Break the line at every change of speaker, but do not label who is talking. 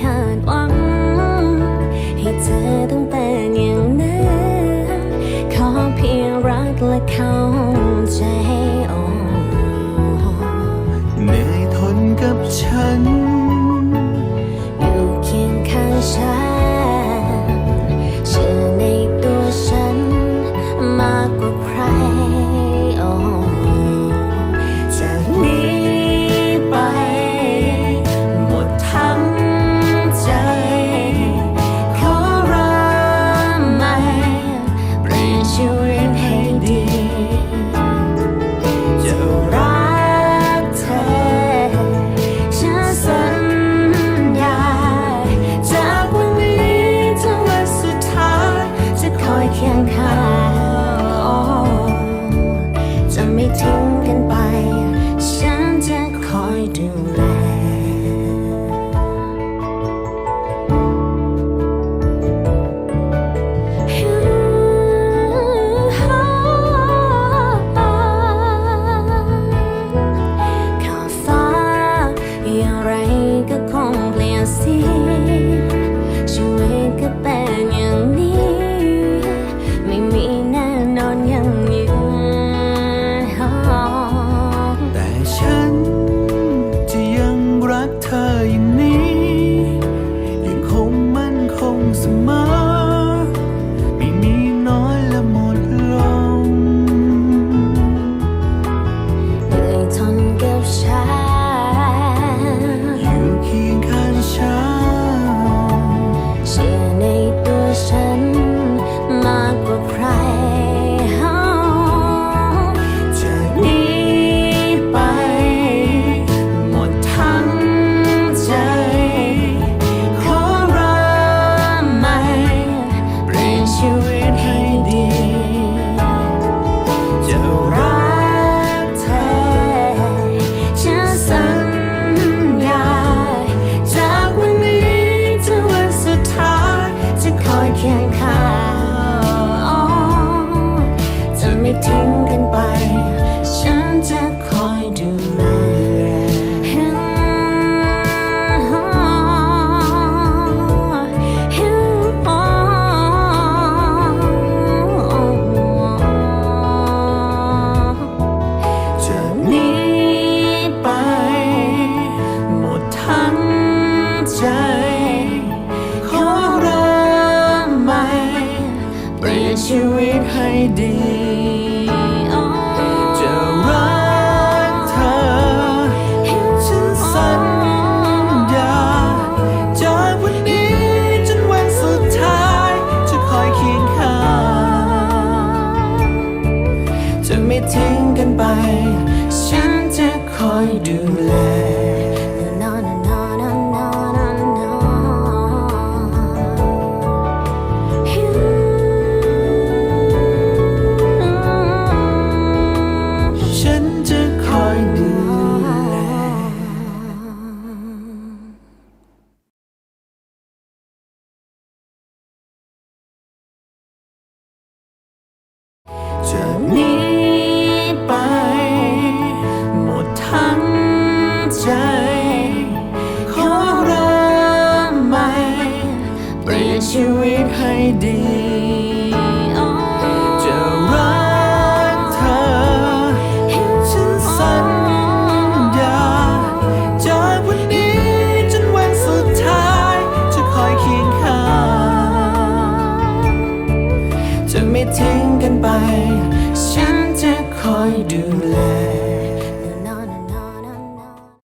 คาดหวัง ให้เธอต้องเป็นอย่างนั้น ขอเพียง
รักและ
เข้าใจ
ให้
โอ้เหนื่
อยท
น
กั
บฉัน อยู่เคียงข้างฉัน
了一。 ให้ดี ชีวิตให้ดี จะรักเธอ ฉันสัญญาจากวันนี้จนวันสุดท้าย จะคอยเคียงข้าง จะไม่ทิ้งกันไป ฉันจะคอยดูแล